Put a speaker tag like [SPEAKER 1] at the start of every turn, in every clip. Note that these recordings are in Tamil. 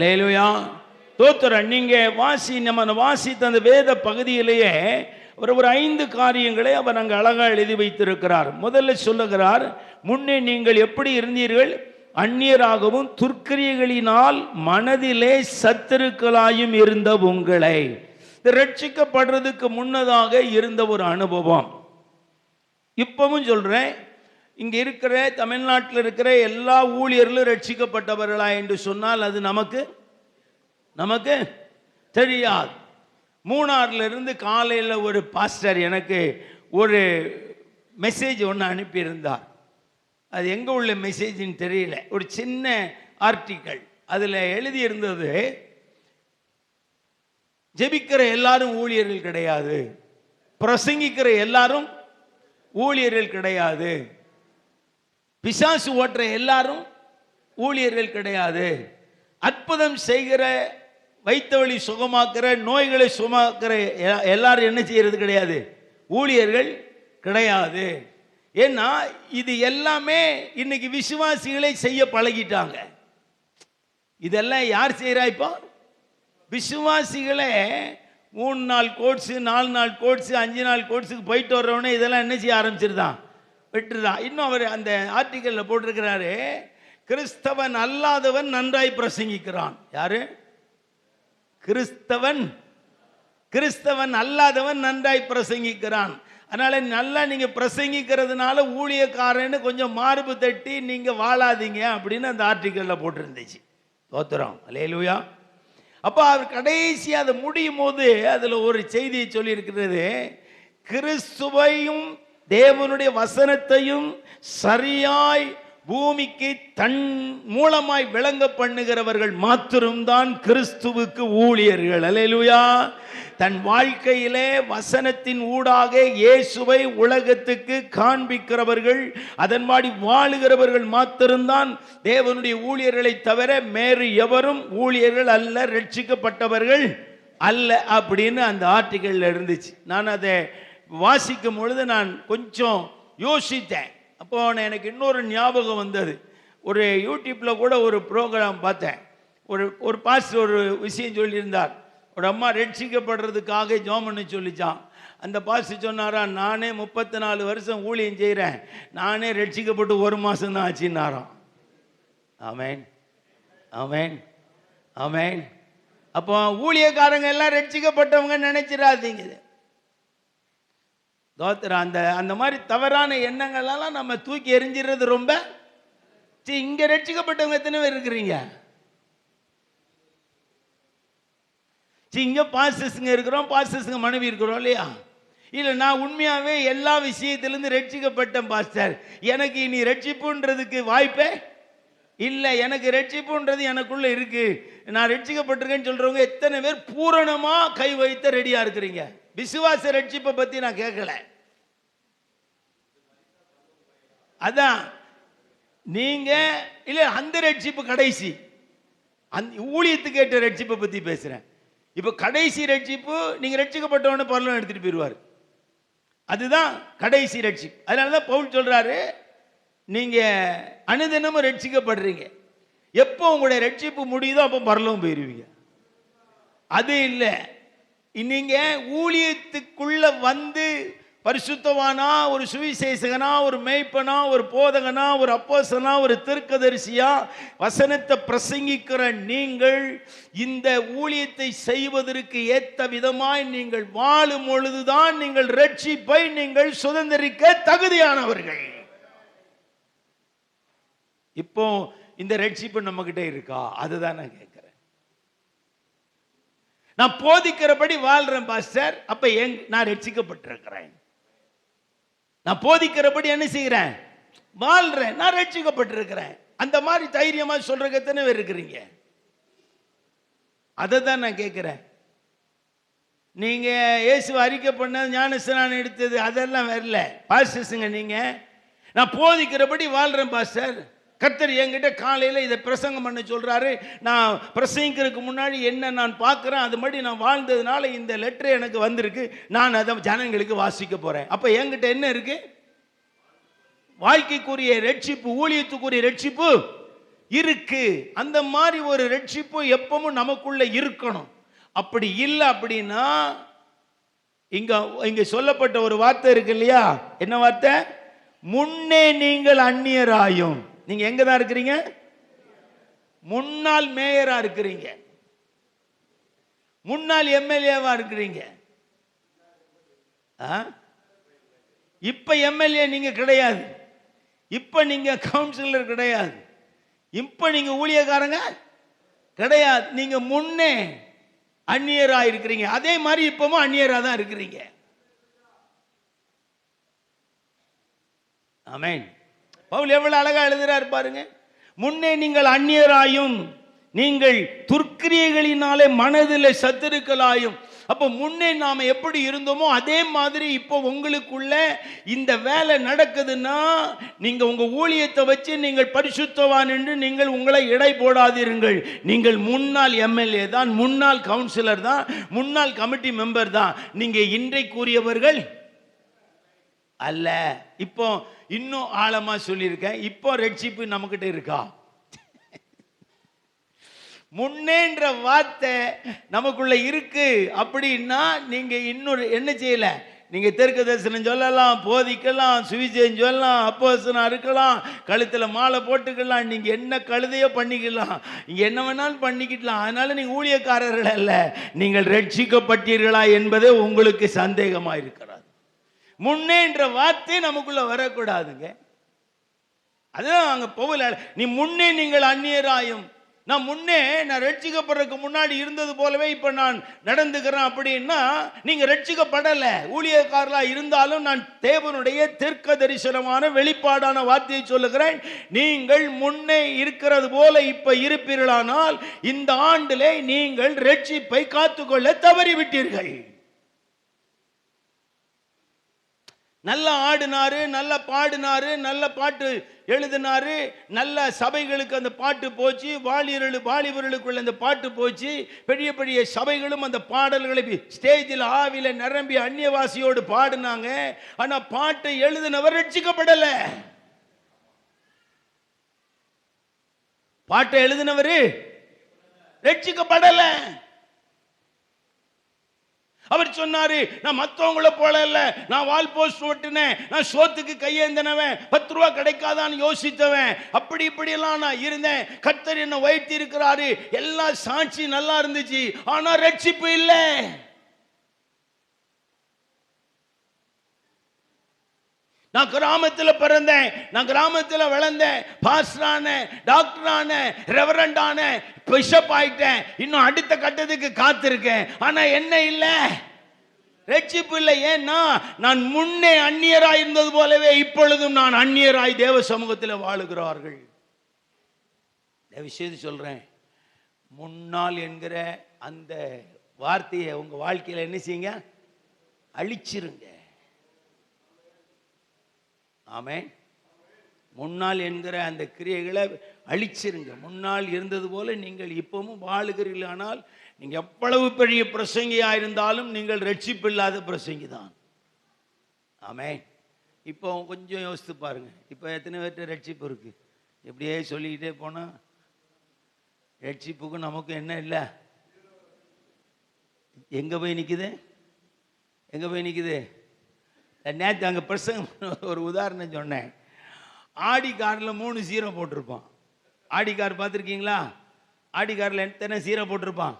[SPEAKER 1] அலையலுயா தோத்துறேன் நீங்கள் வாசி நம்ம வாசித்த அந்த வேத பகுதியிலேயே ஒரு ஒரு ஐந்து காரியங்களை அவர் அங்கே அழகாக எழுதி வைத்திருக்கிறார். முதல்ல சொல்லுகிறார் முன்னே நீங்கள் எப்படி இருந்தீர்கள்? அந்நியராகவும் துர்க்கிரியைகளினால் மனதிலே சத்துருக்களாயும் இருந்த உங்களை. இது ரட்சிக்கப்படுறதுக்கு முன்னதாக இருந்த ஒரு அனுபவம். இப்பவும் சொல்றேன் இங்கே இருக்கிற தமிழ்நாட்டில் இருக்கிற எல்லா ஊழியர்களும் ரட்சிக்கப்பட்டவர்களா என்று சொன்னால் அது நமக்கு நமக்கு தெரியாது. மூணாறுலிருந்து காலையில் ஒரு பாஸ்டர் எனக்கு ஒரு மெசேஜ் ஒன்று அனுப்பியிருந்தார். அது எங்கே உள்ள மெசேஜ்னு தெரியல. ஒரு சின்ன ஆர்டிக்கல். அதில் எழுதியிருந்தது ஜெபிக்கிற எல்லாரும் ஊழியர்கள் கிடையாது. பிரசங்கிக்கிற எல்லாரும் ஊழியர்கள் கிடையாது. பிசாசு ஓட்டுற எல்லாரும் ஊழியர்கள் கிடையாது. அற்புதம் செய்கிற வைத்த வழி சுகமாக்குற நோய்களை சுகமாக்குற எ- எல்லாரும் என்ன செய்யறது கிடையாது. ஊழியர்கள் கிடையாது. ஏன்னா இது எல்லாமே இன்னைக்கு விசுவாசிகளை செய்ய பழகிட்டாங்க. இதெல்லாம் யார் செய்கிறா இப்போ? விசுவாசிகளை மூணு நாள் கோட்ஸு நாலு நாள் கோட்ஸு அஞ்சு நாள் கோட்ஸுக்கு போயிட்டு வர்றவனே இதெல்லாம் என்ன செய்ய ஆரம்பிச்சிருதான்? விட்டுருதான் இன்னும் அவர் அந்த ஆர்டிக்கலில் போட்டிருக்கிறாரு கிறிஸ்தவன் அல்லாதவன் நன்றாய் பிரசங்கிக்கிறான். யாரு? கிறிஸ்தவன். கிறிஸ்தவன் அல்லாதவன் நன்றாய் பிரசங்கிக்கிறான். அதனால் நல்லா நீங்கள் பிரசங்கிக்கிறதுனால ஊழியக்காரன்னு கொஞ்சம் மார்பு தட்டி நீங்கள் வாழாதீங்க அப்படின்னு அந்த ஆர்டிக்கலில் போட்டிருந்துச்சு. தோத்துறோம். அலேலுயா அப்போ அவர் கடைசி அதை முடியும் போது அதில் ஒரு செய்தியை சொல்லியிருக்கிறது கிறிஸ்துவையும் தேவனுடைய வசனத்தையும் சரியாய் பூமிக்கு தன் மூலமாய் விளங்க பண்ணுகிறவர்கள் மாத்திரம்தான் கிறிஸ்துவுக்கு ஊழியர்கள். அலையலுயா தன் வாழ்க்கையிலே வசனத்தின் ஊடாக இயேசுவை உலகத்துக்கு காண்பிக்கிறவர்கள் அதன்பாடி வாழுகிறவர்கள் மாத்திரம்தான் தேவனுடைய ஊழியர்களை தவிர வேறு எவரும் ஊழியர்கள் அல்ல ரட்சிக்கப்பட்டவர்கள் அல்ல அப்படின்னு அந்த ஆர்டிக்கல்ல இருந்துச்சு. நான் அதை வாசிக்கும் பொழுது நான் கொஞ்சம் யோசித்தேன். அப்போ எனக்கு இன்னொரு ஞாபகம் வந்தது. ஒரு யூடியூப்பில் கூட ஒரு ப்ரோக்ராம் பார்த்தேன். ஒரு ஒரு பாஸ்டர் ஒரு விஷயம் சொல்லியிருந்தார். ஒரு அம்மா ரட்சிக்கப்படுறதுக்காக ஜோமன்னு சொல்லிச்சான் அந்த பாஸ்டர் சொன்னாரா நானே முப்பத்தி நாலு வருஷம் ஊழியம் செய்கிறேன் நானே ரட்சிக்கப்பட்டு ஒரு மாதம் தான் ஆச்சுன்னாராம். ஆமேன். ஆமேன். ஆமேன். அப்போ ஊழியக்காரங்க எல்லாம் ரட்சிக்கப்பட்டவங்க நினைச்சிடாதீங்க. தோத்திர அந்த அந்த மாதிரி தவறான எண்ணங்களெல்லாம் நம்ம தூக்கி எரிஞ்சிடுறது ரொம்ப சரி இங்கே ரட்சிக்கப்பட்டவங்க எத்தனை பேர் இருக்கிறீங்க? சரி இங்கே பாஸ்டர்ஸுங்க இருக்கிறோம் பாஸ்டர்ஸுங்க மனைவி இருக்கிறோம் இல்லையா? இல்லை நான் உண்மையாகவே எல்லா விஷயத்திலேருந்து ரட்சிக்கப்பட்டேன் பாஸ்டர். எனக்கு இனி ரட்சிப்புன்றதுக்கு வாய்ப்பே இல்லை. எனக்கு ரட்சிப்புன்றது எனக்குள்ளே இருக்குது நான் ரட்சிக்கப்பட்டிருக்கேன்னு சொல்கிறவங்க எத்தனை பேர் பூரணமாக கை வைத்த ரெடியாக இருக்கிறீங்க? விசுவாச ரட்சிப்பை பற்றி நான் கேட்கல. அதான். நீங்கள் இல்லை அந்த ரட்சிப்பு கடைசி. அந் ஊழியத்துக்கு ஏற்ற ரட்சிப்பை பற்றி பேசுகிறேன் இப்போ கடைசி ரட்சிப்பு நீங்கள் ரட்சிக்கப்பட்டவன பரலோகம் எடுத்துகிட்டு போயிடுவார் அதுதான் கடைசி ரட்சிப்பு. அதனால தான் பவுல் சொல்கிறாரு நீங்கள் அனுதினமும் ரட்சிக்கப்படுறீங்க. எப்போ உங்களுடைய ரட்சிப்பு முடியுதோ அப்போ பரலவும் போயிடுவீங்க அது இல்லை. நீங்கள் ஊழியத்துக்குள்ளே வந்து பரிசுத்தவானா ஒரு சுவிசேஷகனா ஒரு மேய்ப்பனா ஒரு போதகனா ஒரு அப்போசனா ஒரு திருக்கதரிசியா? வசனத்தை பிரசங்கிக்கிற நீங்கள் இந்த ஊழியத்தை செய்வதற்கு ஏத்த விதமாய் நீங்கள் வாழும் பொழுதுதான் நீங்கள் ரட்சிப்பை நீங்கள் சுதந்திரிக்க தகுதியானவர்கள். இப்போ இந்த ரட்சிப்பு நம்ம கிட்ட இருக்கா? அதுதான் நான் கேட்கிறேன். நான் போதிக்கிறபடி வாழ்றேன் பாஸ்டர். அப்ப எங் நான் ரட்சிக்கப்பட்டிருக்கிறேன்? நான் போதிக்கிறபடி என்ன செய்கிறேன்? வாழ்கிறேன் நான் ரட்சிக்கப்பட்டிருக்கிறேன். அந்த மாதிரி தைரியமாக சொல்கிறக்கு எத்தனை பேர் இருக்கிறீங்க? அதை தான் நான் கேட்குறேன். நீங்கள் இயேசு அறிக்கை பண்ண ஞானஸ்நானம் எடுத்தது அதெல்லாம் வரல. பாஸ்டர்ஸுங்க நீங்கள் நான் போதிக்கிறபடி வாழ்கிறேன் பாஸ்டர். கர்த்தர் என்கிட்ட காலையில் இதை பிரசங்கம் பண்ண சொல்கிறாரு நான் பிரசங்கிக்கிறதுக்கு முன்னாடி என்ன நான் பார்க்குறேன் அது மாதிரி நான் வாழ்ந்ததுனால இந்த லெட்டர் எனக்கு வந்திருக்கு. நான் அதை ஜனங்களுக்கு வாசிக்க போகிறேன் அப்போ என்கிட்ட என்ன இருக்கு? வாழ்க்கைக்குரிய ரட்சிப்பு ஊழியத்துக்குரிய ரட்சிப்பு இருக்கு. அந்த மாதிரி ஒரு ரட்சிப்பு எப்பவும் நமக்குள்ள இருக்கணும். அப்படி இல்லை அப்படின்னா இங்கே இங்கே சொல்லப்பட்ட ஒரு வார்த்தை இருக்கு இல்லையா? என்ன வார்த்தை? முன்னே நீங்கள் அந்நியராயும். நீங்க எங்க தான் இருக்கிறீங்க? முன்னாள் மேயரா இருக்கிறீங்க. முன்னாள் எம்எல்ஏவா இருக்கிறீங்க. ஆ? இப்ப எம்எல்ஏ நீங்க கிடையாது. இப்ப நீங்க கவுன்சிலர் கிடையாது. இப்ப நீங்க ஊழியக்காரங்க கிடையாது. நீங்க முன்னே அந்நியரா இருக்கிறீங்க. அதே மாதிரி இப்பவும் அந்நியரா தான் இருக்கிறீங்க. ஆமென். பவுல் எவ்வளவு அழகா எழுதுறாரு பாருங்க. முன்னே நீங்கள் அந்நியராயும் நீங்கள் துர்க்கிரியைகளினாலே மனதில் சத்துருக்களாயும் அப்போ முன்னே நாம் எப்படி இருந்தோமோ அதே மாதிரி இப்போ உங்களுக்குள்ள இந்த வேலை நடக்குதுன்னா நீங்கள் உங்கள் ஊழியத்தை வச்சு நீங்கள் பரிசுத்தவான் என்று நீங்கள் உங்களை எடை போடாதீர்கள் நீங்கள் முன்னாள் எம்எல்ஏ தான் முன்னாள் கவுன்சிலர் தான் முன்னாள் கமிட்டி மெம்பர் தான். நீங்கள் இன்றைக்குரியவர்கள் அல்ல. இப்போ இன்னும் ஆழமா சொல்லியிருக்கேன். இப்போ ரட்சிப்பு நம்மக்கிட்ட இருக்கா? முன்னேன்ற வார்த்தை நமக்குள்ள இருக்கு. அப்படின்னா நீங்க இன்னொரு என்ன செய்யல? நீங்க தெற்கு தரிசனம் சொல்லலாம் போதிக்கலாம் சுவிசேஷம் சொல்லலாம் அப்போசனம் இருக்கலாம் கழுத்துல மாலை போட்டுக்கலாம் நீங்க என்ன கழுதையோ பண்ணிக்கலாம். நீங்க என்ன வேணாலும் பண்ணிக்கலாம் அதனால நீங்க ஊழியக்காரர்கள் அல்ல. நீங்கள் ரட்சிக்கப்பட்டீர்களா என்பதே உங்களுக்கு சந்தேகமா இருக்கிறது. முன்னேன்ற வார்த்தை நமக்குள்ள வரக்கூடாதுங்க. அதுதான் அங்க போகல. நீ முன்னே நீங்கள் அந்நியராயும். நான் முன்னே நான் ரட்சிக்கப்படுறதுக்கு முன்னாடி இருந்தது போலவே இப்ப நான் நடந்துக்கிறேன் அப்படின்னா நீங்க ரட்சிக்கப்படல. ஊழியக்காரலா இருந்தாலும் நான் தேவனுடைய தெற்க தரிசனமான வெளிப்பாடான வார்த்தையை சொல்லுகிறேன். நீங்கள் முன்னே இருக்கிறது போல இப்ப இருப்பீர்களானால் இந்த ஆண்டிலே நீங்கள் ரட்சிப்பை காத்துக்கொள்ள தவறிவிட்டீர்கள். நல்லா ஆடினாரு நல்ல பாடினாரு நல்ல பாட்டு எழுதினாரு நல்ல சபைகளுக்கு அந்த பாட்டு போச்சு வாலிபர்கள் வாலிபர்களுக்குள்ள அந்த பாட்டு போச்சு பெரிய பெரிய சபைகளும் அந்த பாடல்களை ஸ்டேஜில் ஆவில நிரம்பி அந்நியவாசியோடு பாடினாங்க. ஆனால் பாட்டை எழுதினவர் ரட்சிக்கப்படலை. பாட்டை எழுதினவர் ரட்சிக்கப்படலை. அவர் சொன்னாரு நான் மற்றவங்கள போல இல்ல. நான் வால் போஸ்ட் ஓட்டுனேன் நான் சோத்துக்கு கையேந்தினவன். பத்து ரூபா கிடைக்காதான்னு யோசித்தவன். அப்படி இப்படி எல்லாம் நான் இருந்தேன். கர்த்தர் என்ன வைத்து இருக்கிறாரு. எல்லா சாட்சி நல்லா இருந்துச்சு. ஆனா ரட்சிப்பு இல்லை. நான் கிராமத்தில் பிறந்தேன் நான் கிராமத்தில் வளர்ந்தேன் பாஸ்டரான டாக்டரான ரெவரண்டான பிஷப் ஆயிட்டேன். இன்னும் அடுத்த கட்டத்துக்கு காத்திருக்கேன். ஆனால் என்ன இல்லை? ரட்சிப்பு இல்லை. ஏன்னா நான் முன்னே அந்நியராய் இருந்தது போலவே இப்பொழுதும் நான் அந்நியராய் தேவ சமூகத்தில் வாழுகிறார்கள். இந்த விஷயத்தை சொல்கிறேன் முன்னால் என்கிற அந்த வார்த்தையை உங்கள் வாழ்க்கையில் என்ன செய்யுங்க? அழிச்சிருங்க. ஆமே முன்னால் என்கிற அந்த கிரியைகளை அழிச்சிருங்க. முன்னால் இருந்தது போல நீங்கள் இப்பவும் வாழுகிறீர்கள் ஆனால் நீங்கள் எவ்வளவு பெரிய பிரசங்கியாக இருந்தாலும் நீங்கள் ரட்சிப்பில்லாத பிரசங்கி தான் ஆமே இப்போ கொஞ்சம் யோசித்து பாருங்க. இப்போ எத்தனை பேர்கிட்ட ரட்சிப்பு இருக்கு? எப்படியே சொல்லிக்கிட்டே போனால் ரட்சிப்புக்கும் நமக்கும் என்ன இல்லை? எங்கே போய் நிற்குது எங்கே போய் நிற்குது நேற்று அங்கே பிரசங்கம் ஒரு உதாரணம் சொன்னேன். ஆடி காரில் மூணு சீரோ போட்டிருப்பான். ஆடி கார் பார்த்துருக்கீங்களா? ஆடி காரில் எத்தனை சீரோ போட்டிருப்பான்?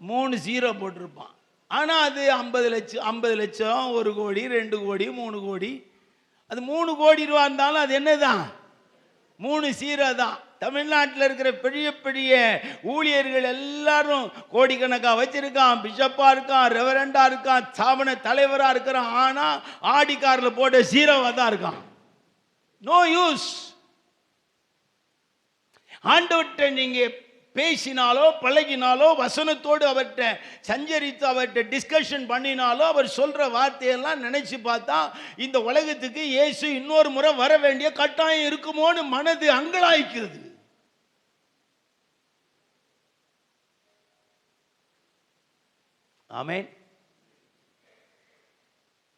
[SPEAKER 1] மூணு சீரோ போட்டிருப்பான். ஆனால் அது ஐம்பது லட்சம் ஐம்பது லட்சம் ஒரு கோடி ரெண்டு கோடி மூணு கோடி. அது மூணு கோடி ரூபா இருந்தாலும் அது என்னதான்? மூணு சீரோ தான். தமிழ்நாட்டில் இருக்கிற பெரிய பெரிய ஊழியர்கள் எல்லாரும் கோடிக்கணக்காக வச்சிருக்கான் பிஷப்பாக இருக்கான் ரெவரண்டாக இருக்கான் ஸ்தாபன தலைவராக இருக்கிறான். ஆனால் ஆடி கார்ல போட்ட சீரவாக தான் இருக்கான். நோ யூஸ் ஆண்டவர்கிட்ட நீங்கள் பேசினாலோ பழகினாலோ வசனத்தோடு அவர்கிட்ட சஞ்சரித்து அவர்கிட்ட டிஸ்கஷன் பண்ணினாலோ அவர் சொல்கிற வார்த்தையெல்லாம் நினச்சி பார்த்தா இந்த உலகத்துக்கு இயேசு இன்னொரு முறை வர வேண்டிய கட்டாயம் இருக்குமோன்னு மனது அங்கலாய்க்கிறது. ஆமேன்.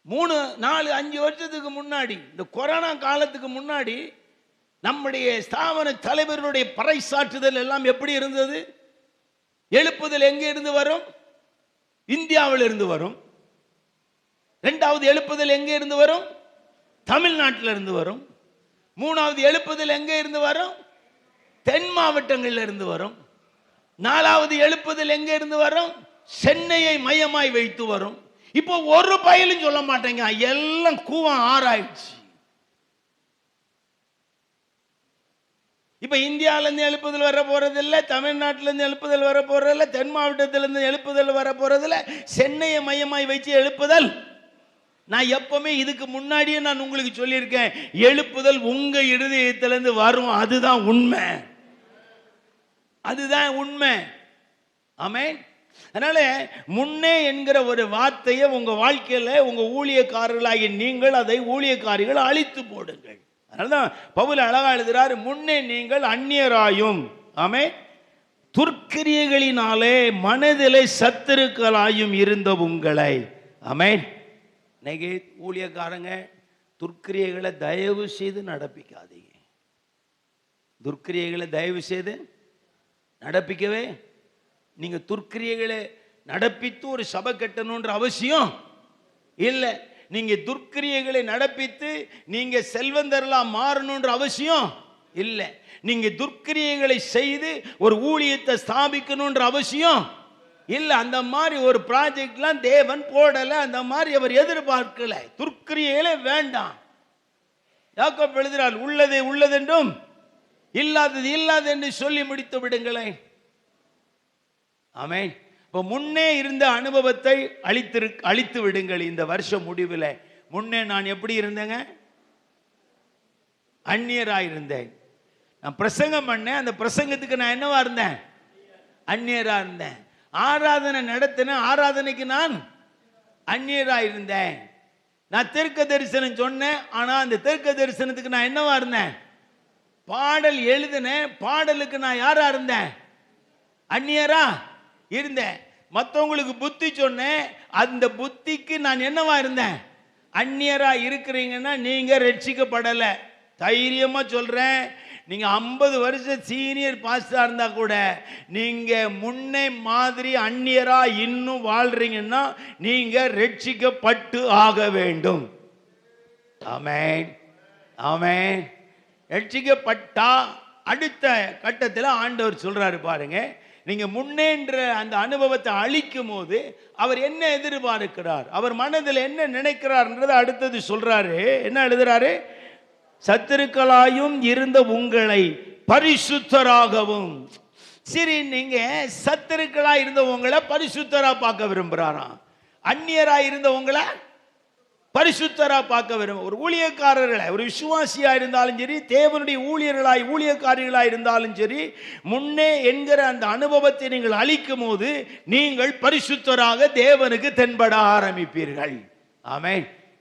[SPEAKER 1] மூணு நாலு அஞ்சு வருஷத்துக்கு முன்னாடி இந்த கொரோனா காலத்துக்கு முன்னாடி நம்முடைய ஸ்தாபன தலைவர்களுடைய பறைசாற்றுதல் எல்லாம் எப்படி இருந்தது? எழுப்புதல் எங்கே இருந்து வரும்? இந்தியாவில் இருந்து வரும். ரெண்டாவது எழுப்புதல் எங்கே இருந்து வரும்? தமிழ்நாட்டில் இருந்து வரும். மூணாவது எழுப்புதல் எங்கே இருந்து வரும்? தென் மாவட்டங்களில் இருந்து வரும். நாலாவது எழுப்புதல் எங்கே இருந்து வரும்? சென்னையை மையமாய் வைத்து வரும். இப்போ ஒரு பயலும் சொல்ல மாட்டேங்க. எல்லாம் கூவம் ஆறாயிடுச்சு. இப்ப இந்தியாவிலேருந்து எழுப்புதல் வர போகிறதில்ல தமிழ்நாட்டிலேருந்து எழுப்புதல் வர போகிறதில்ல தென் மாவட்டத்துலேருந்து எழுப்புதல் வர போகிறதில்ல சென்னையை மையமாய் வச்சு எழுப்புதல். நான் எப்பவுமே இதுக்கு முன்னாடியே நான் உங்களுக்கு சொல்லியிருக்கேன். எழுப்புதல் உங்க இருதயத்திலேருந்து வரும். அதுதான் உண்மை. அதுதான் உண்மை. ஆமென் அதனால முன்னே என்கிற ஒரு வார்த்தையை உங்க வாழ்க்கையில உங்க ஊழியக்காரர்களாகிய நீங்கள் அதை ஊழியக்காரிகள் அழித்து போடுங்கள். அதனாலதான் பவுல் அழகா எழுதுகிறார் முன்னே நீங்கள் அந்நியராயும் ஆமே துர்க்கிரியைகளினாலே மனதிலே சத்துருக்களாயும் இருந்த உங்களை ஆமென். இன்னைக்கு ஊழியக்காரங்க துர்க்கிரியைகளை தயவு செய்து நடப்பிக்காதீங்க. துர்க்கிரியைகளை தயவு செய்து நடப்பிக்கவே நீங்கள் துர்க்கிரியைகளை நடப்பித்து ஒரு சபை கட்டணுன்ற அவசியம் இல்லை. நீங்கள் துர்க்கிரியைகளை நடப்பித்து நீங்கள் செல்வந்தரெல்லாம் மாறணுன்ற அவசியம் இல்லை. நீங்கள் துர்க்கிரியைகளை செய்து ஒரு ஊழியத்தை ஸ்தாபிக்கணுன்ற அவசியம் இல்லை. அந்த மாதிரி ஒரு ப்ராஜெக்ட்லாம் தேவன் போடலை அந்த மாதிரி அவர் எதிர்பார்க்கல. துர்க்கிரியைகளே வேண்டாம். யாக்கோப் எழுதுகிறார் உள்ளது உள்ளதென்றும் இல்லாதது இல்லாது என்று சொல்லி முடித்து விடுங்களேன். ஆமென் இப்போ முன்னே இருந்த அனுபவத்தை அழித்திரு அழித்து விடுங்கள் இந்த வருஷ முடிவில். முன்னே நான் எப்படி இருந்தேங்க? அந்நியராக இருந்தேன் நான் பிரசங்கம் பண்ணேன். அந்த பிரசங்கத்துக்கு நான் என்னவா இருந்தேன்? அந்நியராக இருந்தேன். ஆராதனை நடத்தின ஆராதனைக்கு நான் அந்நியராக இருந்தேன் நான் தெற்க தரிசனம் சொன்னேன். ஆனால் அந்த தெற்க தரிசனத்துக்கு நான் என்னவா இருந்தேன்? பாடல் எழுதினேன். பாடலுக்கு நான் யாராக இருந்தேன்? அந்நியரா? இருந்தேன். மற்றவங்களுக்கு புத்தி சொன்னேன். அந்த புத்திக்கு நான் என்னவா இருந்தேன்? அந்நியராக இருக்கிறீங்கன்னா நீங்கள் ரட்சிக்கப்படலை. தைரியமாக சொல்கிறேன் நீங்கள் ஐம்பது வருஷம் சீனியர் பாஸ்டாக இருந்தால் கூட நீங்கள் முன்னே மாதிரி அந்நியராக இன்னும் வாழ்கிறீங்கன்னா நீங்கள் ரட்சிக்கப்பட்டு ஆக வேண்டும். ஆமென். ஆமென். ரட்சிக்கப்பட்டா அடுத்த கட்டத்தில் ஆண்டவர் சொல்கிறாரு பாருங்கள் நீங்கள் முன்னேன்ற அந்த அனுபவத்தை அழிக்கும் போது அவர் என்ன எதிர்பார்க்கிறார்? அவர் மனதில் என்ன நினைக்கிறார்ன்றதை அடுத்தது சொல்கிறாரு என்ன எழுதுறாரு? சத்துருக்களாயும் இருந்த உங்களை பரிசுத்தராகவும். சரி நீங்கள் சத்துருக்களாக இருந்த உங்களை பார்க்க விரும்புகிறாராம் அந்நியராக இருந்த பரிசுத்தராக பார்க்க விரும்ப ஒரு ஊழியக்காரர்களை ஒரு விசுவாசியாக இருந்தாலும் சரி தேவனுடைய ஊழியர்களாய் ஊழியக்காரிகளாய் இருந்தாலும் சரி முன்னே என்கிற அந்த அனுபவத்தை நீங்கள் அளிக்கும் போது நீங்கள் பரிசுத்தராக தேவனுக்கு தென்பட ஆரம்பிப்பீர்கள். ஆமே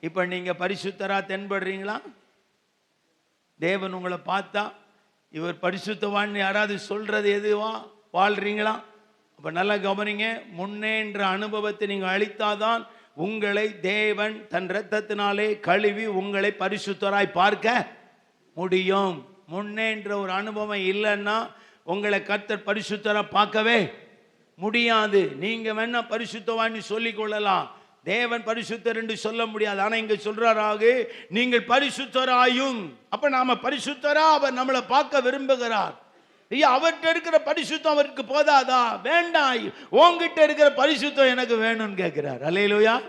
[SPEAKER 1] இப்போ நீங்கள் பரிசுத்தராக தென்படுறீங்களா? தேவன் உங்களை பார்த்தா இவர் பரிசுத்தவான்னு யாராவது சொல்கிறது எதுவா? வாழ்கிறீங்களா அப்போ நல்லா கவனிங்க. முன்னேன்ற அனுபவத்தை நீங்கள் அளித்தாதான் உங்களை தேவன் தன் இரத்தத்தினாலே கழுவி உங்களை பரிசுத்தராய் பார்க்க முடியும். முன்னேன்ற ஒரு அனுபவம் இல்லைன்னா உங்களை கத்தர் பரிசுத்தரா பார்க்கவே முடியாது. நீங்கள் வேணால் பரிசுத்தவான்னு சொல்லிக் கொள்ளலாம். தேவன் பரிசுத்தர் என்று சொல்ல முடியாது. ஆனால் இங்கே சொல்கிறாராக நீங்கள் பரிசுத்தராயும். அப்போ நாம் பரிசுத்தரா? அவர் நம்மளை பார்க்க விரும்புகிறார். ஐயா அவர்கிட்ட இருக்கிற பரிசுத்தம் அவருக்கு போதாதா? வேண்டாம். உங்ககிட்ட இருக்கிற பரிசுத்தம் எனக்கு வேணும்னு கேட்கிறார். அலையிலுயா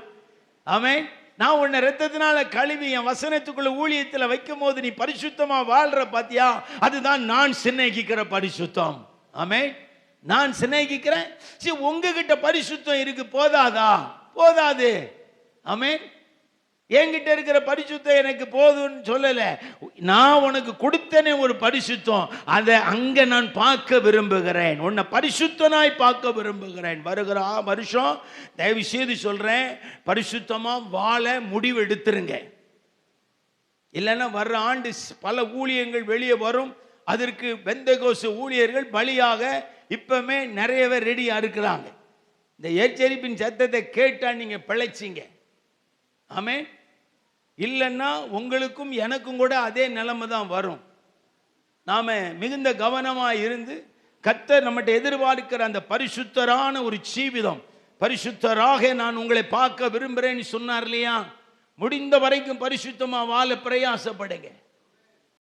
[SPEAKER 1] ஆமென். நான் உன்னை ரத்தத்தினால கழுவி என் வசனத்துக்குள்ள ஊழியத்தில் வைக்கும் போது நீ பரிசுத்தமாக வாழ்ற பாத்தியா? அதுதான் நான் சிநேகிக்கிற பரிசுத்தம். ஆமே நான் சிநேகிக்கிறேன். சரி உங்ககிட்ட பரிசுத்தம் இருக்கு போதாதா? போதாது. ஆமே என்கிட்ட இருக்கிற பரிசுத்தம் எனக்கு போதும்னு சொல்லலை. நான் உனக்கு கொடுத்தனே ஒரு பரிசுத்தம். அதை அங்கே நான் பார்க்க விரும்புகிறேன். உன்னை பரிசுத்தனாய் பார்க்க விரும்புகிறேன். வருகிற ஆ- வருஷம் தயவு செய்து சொல்கிறேன் பரிசுத்தமாக வாழ முடிவு எடுத்துருங்க. இல்லைன்னா வர்ற ஆண்டு ஸ்- பல ஊழியங்கள் வெளியே வரும். அதற்கு வெந்தகோச ஊழியர்கள் பலியாக இப்போமே நிறைய பேர் ரெடியாக இருக்கிறாங்க. இந்த எச்சரிப்பின் சத்தத்தை கேட்டால் நீங்கள் பிழைச்சிங்க. ஆமேன். இல்லைன்னா உங்களுக்கும் எனக்கும் கூட அதே நிலைமை தான் வரும். நாம் மிகுந்த கவனமாக இருந்து கத்தர் நம்மகிட்ட எதிர்பார்க்கிற அந்த பரிசுத்தரான ஒரு ஜீவிதம் பரிசுத்தராக நான் உங்களை பார்க்க விரும்புகிறேன்னு சொன்னார் இல்லையா? முடிந்த வரைக்கும் பரிசுத்தமாக வாழ பிரயாசப்படுங்க.